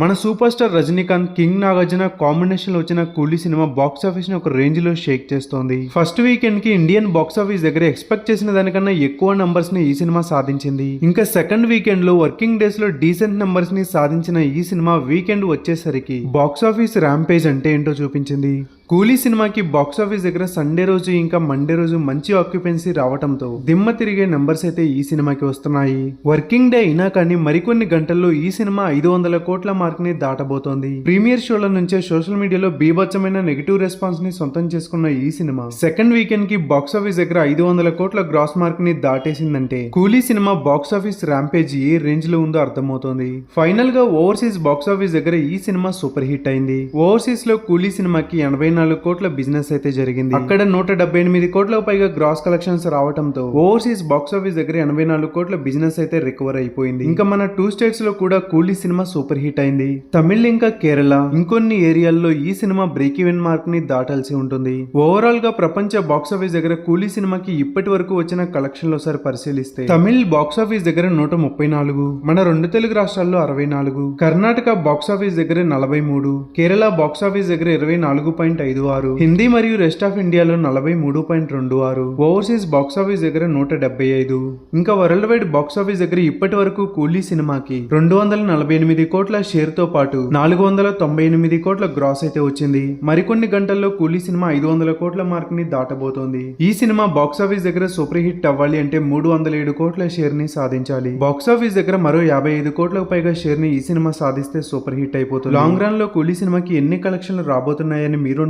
మన super star Rajinikanth king Nagarjuna కాంబినేషన్లో వచ్చిన కూలీ సినిమా బాక్స్ ఆఫీస్ని ఒక రేంజ్లో షేక్ చేస్తోంది. ఫస్ట్ వీకెండ్కి ఇండియన్ బాక్స్ ఆఫీస్ దగ్గర ఎక్స్పెక్ట్ చేసిన దానికన్నా ఎక్కువ నంబర్స్ని ఈ సినిమా సాధించింది. ఇంకా సెకండ్ వీకెండ్లో వర్కింగ్ డేస్లో డీసెంట్ నంబర్స్ని సాధించిన ఈ సినిమా వీకెండ్ వచ్చేసరికి బాక్స్ ఆఫీస్ ర్యాంపేజ్ అంటే ఏంటో చూపించింది. కూలీ సినిమాకి బాక్స్ ఆఫీస్ దగ్గర సండే రోజు ఇంకా మండే రోజు మంచి ఆక్యుపెన్సీ రావడంతో దిమ్మ తిరిగే నెంబర్స్ అయితే ఈ సినిమాకి వస్తున్నాయి. వర్కింగ్ డే అయినా కానీ మరికొన్ని గంటల్లో ఈ సినిమా ఐదు వందల కోట్ల మార్క్ని దాటబోతోంది ప్రీమియర్ షోల నుంచే సోషల్ మీడియాలో బీభత్సమైన నెగిటివ్ రెస్పాన్స్ని సొంతం చేసుకున్న ఈ సినిమా సెకండ్ వీకెండ్కి బాక్స్ ఆఫీస్ దగ్గర ఐదు వందల కోట్ల గ్రాస్ మార్క్ని దాటేసిందంటే కూలీ సినిమా బాక్స్ ఆఫీస్ ర్యాంపేజ్ ఏ రేంజ్లో ఉందో అర్థమవుతోంది. ఫైనల్గా ఓవర్సీస్ బాక్స్ ఆఫీస్ దగ్గర ఈ సినిమా సూపర్ హిట్ అయింది. ఓవర్సీస్లో కూలీ సినిమాకి ఎనభై నాలుగు కోట్ల బిజినెస్ అయితే జరిగింది. అక్కడ నూట డెబ్బై ఎనిమిది కోట్ల పైగా గ్రాస్ కలెక్షన్స్ రావడంతో ఓవర్సీస్ బాక్స్ ఆఫీస్ దగ్గర ఎనభై నాలుగు కోట్ల బిజినెస్ అయితే రికవర్ అయిపోయింది. ఇంకా మన టూ స్టేట్స్లో కూడా కూలీ సినిమా సూపర్ హిట్ అయింది. తమిళ్ ఇంకా కేరళ. ఇంకొన్ని ఏరియాల్లో ఈ సినిమా బ్రేక్ ఈవెన్ మార్క్ని దాటాల్సి ఉంటుంది. ఓవరాల్గా ప్రపంచ బాక్స్ ఆఫీస్ దగ్గర కూలీ సినిమాకి ఇప్పటి వరకు వచ్చిన కలెక్షన్లో ఒకసారి పరిశీలిస్తే తమిళ్ బాక్స్ ఆఫీస్ దగ్గర నూట ముప్పై నాలుగు మన రెండు తెలుగు రాష్ట్రాల్లో అరవై నాలుగు కర్ణాటక బాక్స్ ఆఫీస్ దగ్గర నలభై మూడు కేరళ బాక్స్ ఆఫీస్ దగ్గర ఇరవై నాలుగు పాయింట్ ఐదు ఆరు. హిందీ మరియు రెస్ట్ ఆఫ్ ఇండియాలో నలభై మూడు పాయింట్ రెండు ఆరు. ఓవర్సీస్ బాక్స్ ఆఫీస్ దగ్గర నూట డెబ్బై ఐదు. ఇంకా వరల్డ్ వైడ్ బాక్స్ ఆఫీస్ దగ్గర ఇప్పటి వరకు కూలీ సినిమాకి రెండు వందల నలభై ఎనిమిది కోట్ల షేర్తో పాటు నాలుగు వందల తొంభై ఎనిమిది కోట్ల గ్రాస్ అయితే వచ్చింది. మరికొన్ని గంటల్లో కూలీ సినిమా ఐదు వందల కోట్ల మార్క్ని దాటబోతోంది. ఈ సినిమా బాక్స్ ఆఫీస్ దగ్గర సూపర్ హిట్ అవ్వాలి అంటే మూడు వందల ఏడు కోట్ల షేర్ని సాధించాలి. బాక్స్ ఆఫీస్ దగ్గర మరో యాభై ఐదు కోట్లకు పైగా షేర్ని ఈ సినిమా సాధిస్తే సూపర్ హిట్ అయిపోతుంది. లాంగ్ రన్లో కూలీ సినిమాకి ఎన్ని కలెక్షన్లు రాబోతున్నాయని మీరు